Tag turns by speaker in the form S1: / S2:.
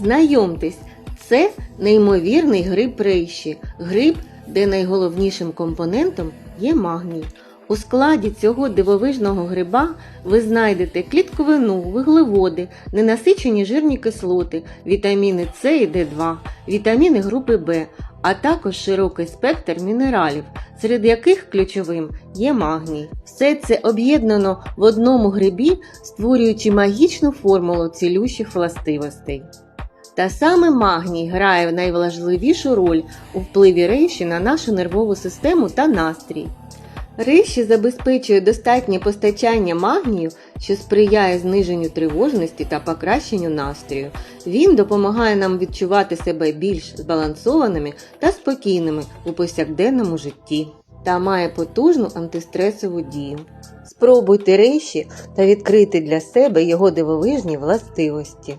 S1: Знайомтесь, це неймовірний гриб рейші, гриб, де найголовнішим компонентом є магній. У складі цього дивовижного гриба ви знайдете клітковину, вуглеводи, ненасичені жирні кислоти, вітаміни С і Д2, вітаміни групи В, а також широкий спектр мінералів, серед яких ключовим є магній. Все це об'єднано в одному грибі, створюючи магічну формулу цілющих властивостей. Та саме магній грає найважливішу роль у впливі рейші на нашу нервову систему та настрій. Риші забезпечує достатнє постачання магнію, що сприяє зниженню тривожності та покращенню настрою. Він допомагає нам відчувати себе більш збалансованими та спокійними у повсякденному житті та має потужну антистресову дію. Спробуйте рейші та відкрити для себе його дивовижні властивості.